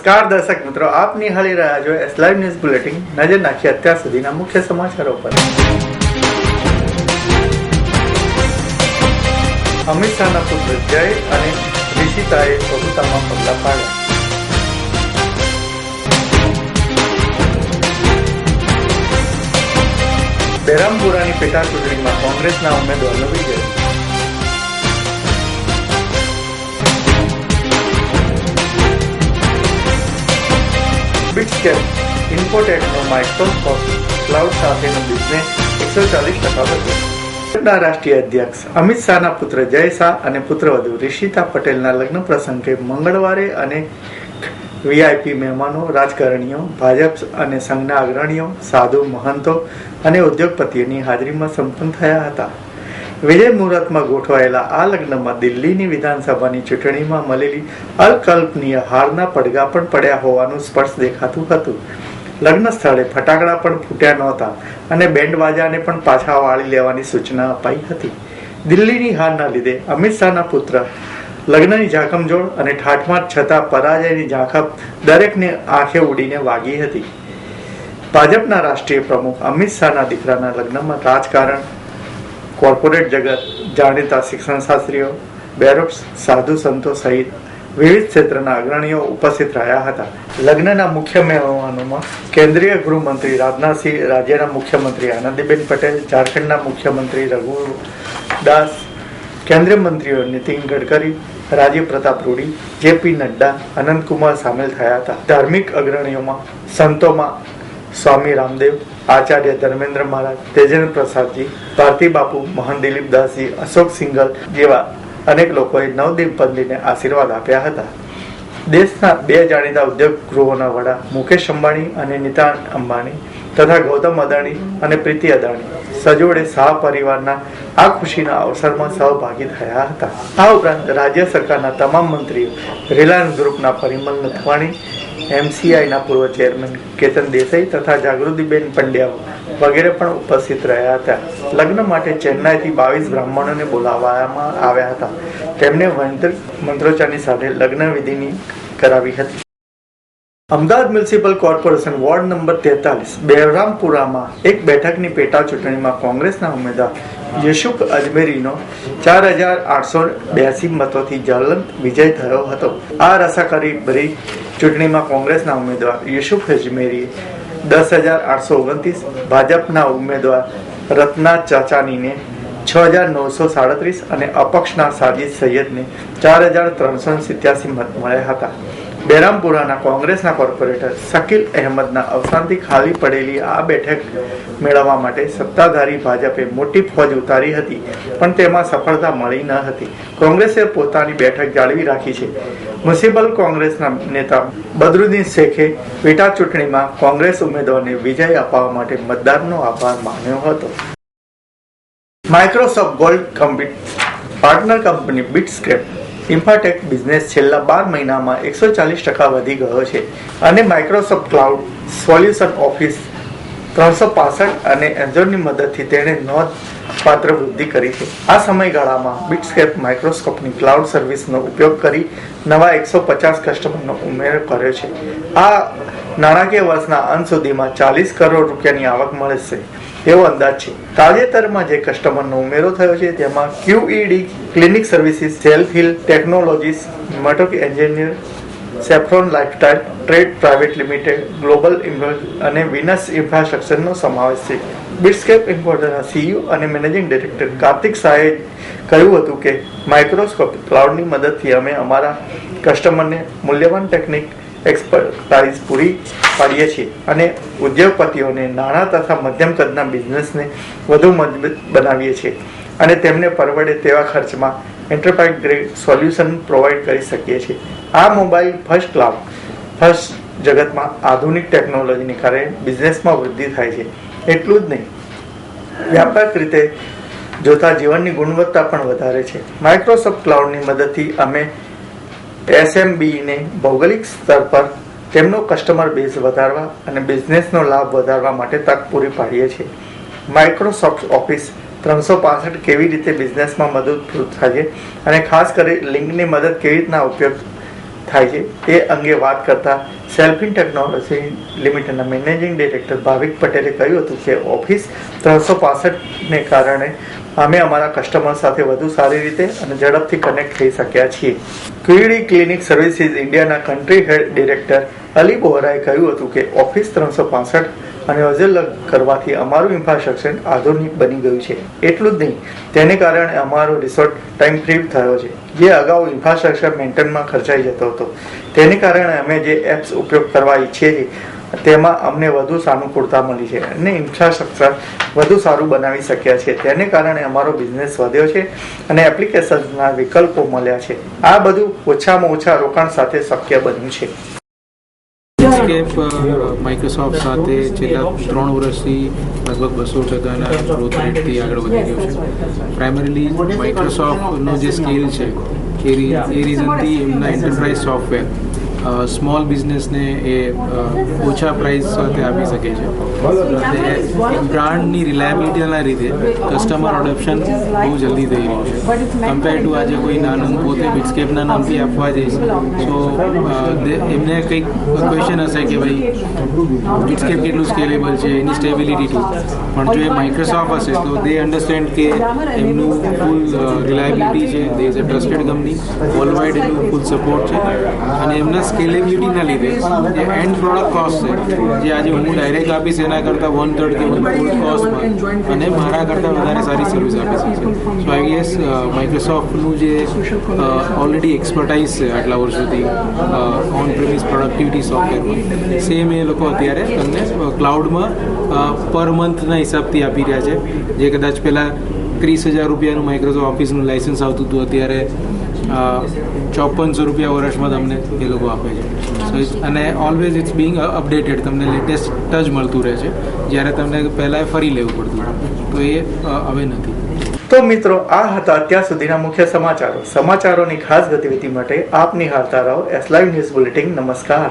નમસ્કાર દર્શક મિત્રો, આપ નિહાળી રહ્યા છો એસ લાઈવ ન્યૂઝ બુલેટિન નજર નાખી અત્યાર સુધીના મુખ્ય સમાચારો પર. અમિત શાહના પુત્ર જય અને રિષિતાએ પ્રભુતામાં પગલા પાડ્યા. બેરામપુરાની પેટા ચૂંટણીમાં કોંગ્રેસના ઉમેદવારનો વિજય બિટસ્કેપ ઇન્ફોટેકનો માઇક્રોસ્કોપ ક્લાઉડ સાથેનો બિઝનેસ એકસો ચાલીસ ટકા વધ્યો. રાષ્ટ્રીય અધ્યક્ષ અમિત શાહના પુત્ર જય શાહ અને પુત્રવધુ રિષિતા પટેલના લગ્ન પ્રસંગે મંગળવારે અને વીઆઈપી મહેમાનો, રાજકારણીઓ, ભાજપ અને સંઘના અગ્રણીઓ, સાધુ, મહંતો અને ઉદ્યોગપતિઓની હાજરીમાં સંપન્ન થયા હતા. વિજય મુહૂર્તમાં ગોઠવાયેલા આ લગ્નમાં દિલ્હીની વિધાનસભાની ચૂંટણીમાં મળેલી અકલ્પનીય હારના પડઘા પણ પડ્યા હોવાનું સ્પષ્ટ દેખાતું હતું. લગ્ન સ્થળે ફટાકડા પણ ફૂટ્યા નહોતા અને બેન્ડ બાજાને પણ પાછા વાળી લેવાની સૂચના અપાઈ હતી. દિલ્હીની હારના લીધે અમિત શાહના પુત્ર લગ્નની ઝાકમજોડ અને ઠાઠમાઠ છતાં પરાજયની ઝાંખપ દરેકને આંખે ઉડીને વાગી હતી. ભાજપના રાષ્ટ્રીય પ્રમુખ અમિત શાહના દીકરાના લગ્નમાં રાજકારણ કોર્પોરેટ જગત, જાણીતા શિક્ષણ શાસ્ત્રીઓ બેરોપ્સ સાધુ સંતો સહિત વિવિધ ક્ષેત્રના અગ્રણીઓ ઉપસ્થિત રહ્યા હતા. લગ્નના મુખ્ય મહેમાનોમાં કેન્દ્રીય ગૃહમંત્રી રાજનાથસિંહ રાજ્યના મુખ્યમંત્રી આનંદીબેન પટેલ, ઝારખંડના મુખ્યમંત્રી રઘુ દાસ કેન્દ્રીય મંત્રીઓ નીતિન ગડકરી, રાજીવ પ્રતાપ રૂડી જેપી નડ્ડા, અનંતકુમાર સામેલ થયા હતા. ધાર્મિક અગ્રણીઓમાં સંતોમાં સ્વામી રામદેવ, આચાર્ય ધર્મેન્દ્ર મહારાજ, તેજેન્દ્ર પ્રસાદજી ભારતી બાપુ, મહાન દિલીપ દાસજી અશોક સિંગલ જેવા અનેક લોકોએ નવદીપંથીને આશીર્વાદ આપ્યા હતા. દેશના બે જાણીતા ઉદ્યોગ ગૃહોના વડા મુકેશ અંબાણી અને નીતા અંબાણી તથા ગૌતમ અદાણી અને પ્રીતિ અદાણી સજોડે શાહ પરિવારના આ ખુશીના અવસરમાં સહભાગી થયા હતા. આ ઉપરાંત રાજ્ય સરકારના તમામ મંત્રીઓ, રિલાયન્સ ગ્રુપના પરિમલ નથવાણી એમસીઆઈના પૂર્વ ચેરમેન કેતન દેસાઈ તથા જાગૃતિબેન પંડ્યા વગેરે પણ ઉપસ્થિત રહ્યા હતા. લગ્ન માટે ચેન્નાઈથી બાવીસ બ્રાહ્મણોને બોલાવવામાં આવ્યા હતા. તેમને મંત્ર મંત્રોચ્ચારની સાથે લગ્ન વિધિની કરાવી હતી. Ahmedabad municipal corporation ward number તેતાલીસ બેરામપુરામાં એક બેઠકની પેટા ચૂંટણીમાં કોંગ્રેસના ઉમેદવાર યશુક અજમેરીનો ચાર હજાર આઠસો બ્યાસી મતોથી જ્વલંત વિજય થયો હતો. આ રસાકરી ભરી ચૂંટણીમાં કોંગ્રેસના ઉમેદવાર યુસુફ અજમેરીએ દસ હજાર આઠસો ઓગણત્રીસ ભાજપના ઉમેદવાર રત્ના ચાચાનીને છ હજાર નવસો સાડત્રીસ અને અપક્ષના સાજિદ સૈયદને ચાર હજાર ત્રણસો સિત્યાસી મત મળ્યા હતા. બેરામપુરાના કોંગ્રેસના કોર્પોરેટર શકીલ અહેમદના અવસાનથી ખાલી પડેલી આ બેઠક મેળવવા માટે સત્તાધારી ભાજપે મોટી ફોજ ઉતારી હતી, પણ તેમાં સફળતા મળી ન હતી. કોંગ્રેસે પોતાની બેઠક જાળવી રાખી છે. મ્યુનિસિપલ કોંગ્રેસના નેતા બદરુદ્દીન શેખે પેટા ચૂંટણીમાં કોંગ્રેસ ઉમેદવારને વિજય અપાવવા માટે મતદારનો આભાર માન્યો હતો. Microsoft gold compute partner company Bitscape Infotech business છેલ્લા બાર મહિનામાં એકસો ચાલીસ ટકા વધી ગયો છે અને માઇક્રોસોફ્ટ ક્લાઉડ સોલ્યુશન ઓફિસ ત્રણસો પાસઠ અને એન્જોરની મદદથી તેણે નોંધપાત્ર વૃદ્ધિ કરી છે. આ સમયગાળામાં બિટસ્કેપ માઇક્રોસ્કોપની ક્લાઉડ સર્વિસનો ઉપયોગ કરી નવા એકસો પચાસ કસ્ટમરનો ઉમેરો કર્યો છે. આ નાણાકીય વર્ષના અંત સુધીમાં ચાલીસ કરોડ રૂપિયાની આવક મળશે એવો અંદાજ છે. તાજેતરમાં જે કસ્ટમરનો ઉમેરો થયો છે, તેમાં QED clinic services self hill technologies મટોક engineer saffron lifestyle trade private limited global અને વિનસ ઇન્ફ્રાસ્ટ્રક્ચરનો સમાવેશ છે. બિટસ્કેપ ઇન્ફોર્ટના સીઈઓ અને મેનેજિંગ ડિરેક્ટર કાર્તિક શાહે કહ્યું હતું કે માઇક્રોસ્કોપ ક્લાઉડની મદદથી અમે અમારા કસ્ટમરને મૂલ્યવાન ટેકનિક એક્સપર્ટાઇઝ પૂરી પાડીએ છીએ અને ઉદ્યોગપતિઓને નાણાં તથા મધ્યમ કદના બિઝનેસને વધુ મજબૂત બનાવીએ છીએ અને તેમને પરવડે તેવા ખર્ચમાં એન્ટરપ્રાઇઝ ગ્રેડ સોલ્યુશન પ્રોવાઈડ કરી શકીએ છીએ. આ મોબાઈલ ફર્સ્ટ ક્લાઉડ ફર્સ્ટ જગતમાં આધુનિક ટેકનોલોજીને કારણે બિઝનેસમાં વૃદ્ધિ થાય છે. એટલું જ નહીં, વ્યાપક રીતે જોતા જીવનની ગુણવત્તા પણ વધારે છે. માઇક્રોસોફ્ટ ક્લાઉડની મદદથી અમે એસએમબીને ભૌગોલિક સ્તર પર તેમનો કસ્ટમર બેઝ વધારવા અને બિઝનેસનો લાભ વધારવા માટે તક પૂરી પાડીએ છીએ. માઇક્રોસોફ્ટ ઓફિસ ત્રણસો પાસઠ કેવી રીતે બિઝનેસમાં મદદરૂપ થાય છે અને ખાસ કરી લિંકની મદદ કેવી રીતના ઉપયોગ થાય છે. એ અંગે વાત કરતા સેલ્ફિન ટેકનોલોજી લિમિટેડના મેનેજિંગ ડિરેક્ટર ભાવિક પટેલે કહ્યું હતું કે ઓફિસ ત્રણસો પાસઠને કારણે અમે અમારા કસ્ટમર સાથે વધુ સારી રીતે અને ઝડપથી કનેક્ટ થઈ શક્યા છીએ. ક્યુડી ક્લિનિક સર્વિસીસ ઇન્ડિયાના કન્ટ્રી હેડ ડિરેક્ટર અલી બોહરાએ કહ્યું હતું કે ઓફિસ ત્રણસો પાસઠ અને અઝલ કરવાથી અમારું ઇન્ફ્રાસ્ટ્રક્ચર આધુનિક બની ગયું છે. એટલું જ નહીં, તેને કારણે અમારો રિસોર્ટ ટાઈમ ફ્રી થયો છે. જે અગાઉ ઇન્ફ્રાસ્ટ્રક્ચર મેન્ટેનમાં ખર્ચાઈ જતો હતો. તેને કારણે અમે જે એપ્સ ઉપયોગ કરવા ઈચ્છીએ છીએ, તેમાં અમને વધુ સાનુકૂળતા મળી છે અને ઇન્ફ્રાસ્ટ્રક્ચર વધુ સારું બનાવી શક્યા છે. તેને કારણે અમારો બિઝનેસ વધ્યો છે અને એપ્લિકેશન્સના વિકલ્પો મળ્યા છે. આ બધું ઓછામાં ઓછા રોકાણ સાથે શક્ય બન્યું છે. સ્કેપ માઇક્રોસોફ્ટ સાથે છેલ્લા ત્રણ વર્ષથી લગભગ બસો ટકાના ગ્રોથ રેટથી આગળ વધી ગયું છે. પ્રાઇમરીલી માઇક્રોસોફ્ટનો જે સ્કેલ છે, એ રીઝનથી એમના એન્ટરપ્રાઇઝ સોફ્ટવેર સ્મોલ બિઝનેસને એ ઓછા પ્રાઇસ સાથે આપી શકે છે. બ્રાન્ડની રિલાયબિલિટીના લીધે કસ્ટમર અડોપ્શન બહુ જલ્દી થઈ રહ્યું છે. કમ્પેર ટુ આજે કોઈ નાનું પોતે બિટસ્કેપના નામથી આપવા જઈશ, તો એમને કંઈક ક્વેશ્ચન હશે કે ભાઈ બિટસ્કેપ કેટલું સ્કેલેબલ છે, એની સ્ટેબિલિટી ટુ પણ જો એ માઇક્રોસોફ્ટ હશે, તો દે અન્ડરસ્ટેન્ડ કે એમનું ફૂલ રિલાયબિલિટી છે. They is a trusted company world wide એમનું ફૂલ સપોર્ટ છે. અને એમના સ્કેલેબિલિટીના લીધે જે એન્ડ પ્રોડક્ટ કોસ્ટ છે જે આજે હું ડાયરેક્ટ આપીશ એના કરતાં વન થર્ડ કે વન ફોર્થ કોસ્ટમાં અને મારા કરતાં વધારે સારી સર્વિસ આપી શકશે સો આઈ ગેસ માઇક્રોસોફ્ટનું જે ઓલરેડી એક્સપર્ટાઇઝ છે આટલા વર્ષોથી ઓન પ્રેમિસ પ્રોડક્ટિવિટી સોફ્ટવેરમાં સેમ એ લોકો અત્યારે તમને ક્લાઉડમાં પર મંથના હિસાબથી આપી રહ્યા છે. જે કદાચ પહેલાં ત્રીસ હજાર રૂપિયાનું માઇક્રોસોફ્ટ ઓફિસનું લાઇસન્સ આવતું હતું અત્યારે ચોપનસો રૂપિયા વર્ષમાં તમને એ લોકો આપે છે. સો અને ઓલવેઝ ઇટ્સ બિંગ અપડેટેડ તમને લેટેસ્ટ જ મળતું રહે છે. જ્યારે તમને પહેલાં ફરી લેવું પડતું તો એ હવે નથી. તો મિત્રો, આ હતા અત્યાર સુધીના મુખ્ય સમાચારો. સમાચારોની ખાસ ગતિવિધિ માટે આપ નિહાળતા રહો. એસ લાઈવ ન્યૂઝ બુલેટિન નમસ્કાર.